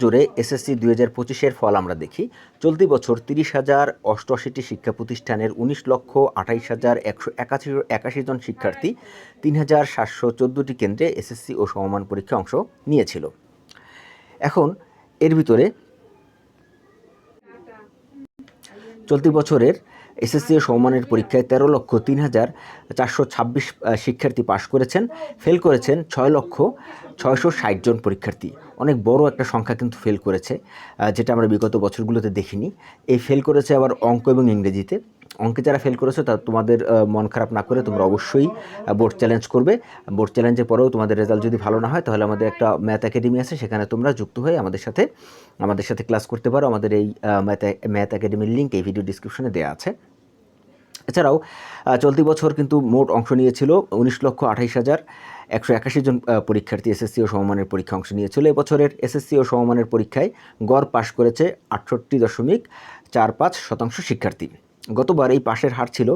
জোরে এসএসসি দুই হাজার পঁচিশের ফল আমরা দেখি। চলতি বছর তিরিশ হাজার অষ্টআশিটি শিক্ষা প্রতিষ্ঠানের উনিশ লক্ষ আঠাইশ হাজার একশো একাশি একাশি জন শিক্ষার্থী তিন হাজার সাতশো চোদ্দোটি কেন্দ্রে এসএসসি ও সমমান পরীক্ষা অংশ নিয়েছিল। এখন এর ভিতরে চলতি বছরের এসএসসি সমমানের পরীক্ষায় তেরো লক্ষ তিন হাজার চারশো ছাব্বিশ শিক্ষার্থী পাশ করেছেন। ফেল করেছেন ছয় লক্ষ ছয়শো ষাট জন পরীক্ষার্থী। অনেক বড় একটা সংখ্যা কিন্তু ফেল করেছে যেটা আমরা বিগত বছরগুলোতে দেখিনি। এই ফেল করেছে আবার অঙ্ক এবং ইংরেজিতে। অঙ্কে যারা ফেল করেছ, তা তোমাদের মন খারাপ না করে তোমরা অবশ্যই বোর্ড চ্যালেঞ্জ করবে। বোর্ড চ্যালেঞ্জের পরেও তোমাদের রেজাল্ট যদি ভালো না হয়, তাহলে আমাদের একটা ম্যাথ একাডেমি আছে, সেখানে তোমরা যুক্ত হয়ে আমাদের সাথে আমাদের সাথে ক্লাস করতে পারো। আমাদের এই ম্যাথ ম্যাথ একাডেমির লিঙ্ক এই ভিডিও ডিসক্রিপশনে দেওয়া আছে। এছাড়াও চলতি বছর কিন্তু মোট অংশ নিয়েছিল উনিশ লক্ষ আঠাইশ হাজার একশো একাশি জন পরীক্ষার্থী এসএসসি ও সমমানের পরীক্ষা অংশ নিয়েছিল। এবছরের এসএসসি ও সমমানের পরীক্ষায় গড় পাশ করেছে আটষট্টি দশমিক চার পাঁচ শতাংশ শিক্ষার্থী। গতবার এই পাশের হার ছিল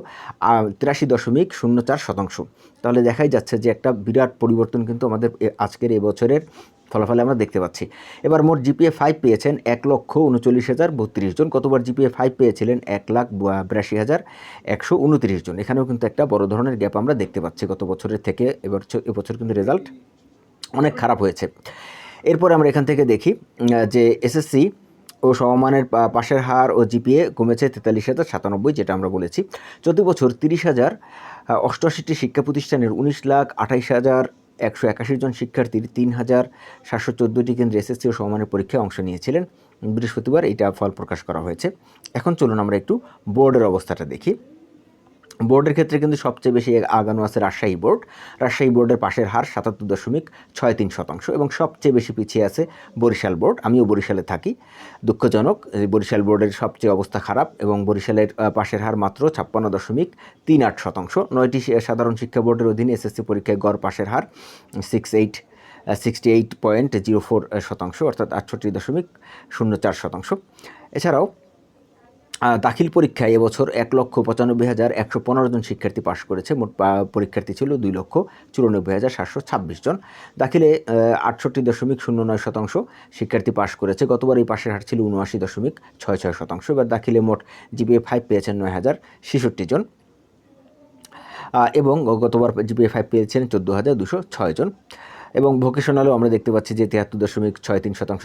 তিরাশি দশমিক শূন্য চার শতাংশ। তাহলে দেখাই যাচ্ছে যে একটা বিরাট পরিবর্তন কিন্তু আমাদের আজকের এবছরের ফলাফলে আমরা দেখতে পাচ্ছি। এবার মোট জিপিএ ফাইভ পেয়েছেন এক লক্ষ উনচল্লিশ হাজার বত্রিশ জন। কতবার জিপিএ ফাইভ পেয়েছিলেন এক লাখ বিরাশি হাজার একশো উনত্রিশ জন। এখানেও কিন্তু একটা বড় ধরনের গ্যাপ আমরা দেখতে পাচ্ছি গত বছরের থেকে, এবার এবছর কিন্তু রেজাল্ট অনেক খারাপ হয়েছে। এরপর আমরা এখান থেকে দেখি যে এসএসসি ও সমমানের পাশের হার ও জিপিএ কমেছে তেতাল্লিশ হাজার সাতানব্বই, যেটা আমরা বলেছি। চলতি বছর তিরিশ হাজার অষ্টআশিটি শিক্ষা প্রতিষ্ঠানের উনিশ লাখ আঠাইশ হাজার একশো একাশি জন শিক্ষার্থীর তিন হাজার সাতশো চোদ্দোটি কেন্দ্রে এসএসসি ও সমমানের পরীক্ষায় অংশ নিয়েছিলেন। বৃহস্পতিবার এটা ফল প্রকাশ করা হয়েছে। এখন চলুন আমরা একটু বোর্ডের অবস্থাটা দেখি। বোর্ডের ক্ষেত্রে কিন্তু সবচেয়ে বেশি আগানো আছে রাজশাহী বোর্ড। রাজশাহী বোর্ডের পাশের হার সাতাত্তর দশমিক ছয় তিন শতাংশ এবং সবচেয়ে বেশি পিছিয়ে আছে বরিশাল বোর্ড। আমিও বরিশালে থাকি। দুঃখজনক বরিশাল বোর্ডের সবচেয়ে অবস্থা খারাপ এবং বরিশালের পাশের হার মাত্র ছাপ্পান্ন দশমিক তিন আট শতাংশ। নয়টি সাধারণ শিক্ষা বোর্ডের অধীনে এসএসসি পরীক্ষায় গড় পাশের হার six eight sixty eight point zero four শতাংশ অর্থাৎ আটষট্টি দশমিক শূন্য চার শতাংশ। এছাড়াও দাখিল পরীক্ষায় এবছর এক লক্ষ পঁচানব্বই হাজার একশো পনেরো জন শিক্ষার্থী পাশ করেছে। মোট পরীক্ষার্থী ছিল দুই লক্ষ চুরানব্বই হাজার সাতশো ছাব্বিশ জন। দাখিলে আটষট্টি দশমিক শূন্য নয় শতাংশ শিক্ষার্থী পাশ করেছে। গতবার এই পাশের হার ছিল উনআশি দশমিক ছয় ছয় শতাংশ। এবার দাখিলে মোট জিপিএ ফাইভ পেয়েছেন নয় হাজার ছেষট্টি জন। এবং গতবার জিপিএ ফাইভ পেয়েছেন চোদ্দ হাজার দুশো ছয় জন। এবং ভোকেশনালেও আমরা দেখতে পাচ্ছি যে তিয়াত্তর দশমিক ছয় তিন শতাংশ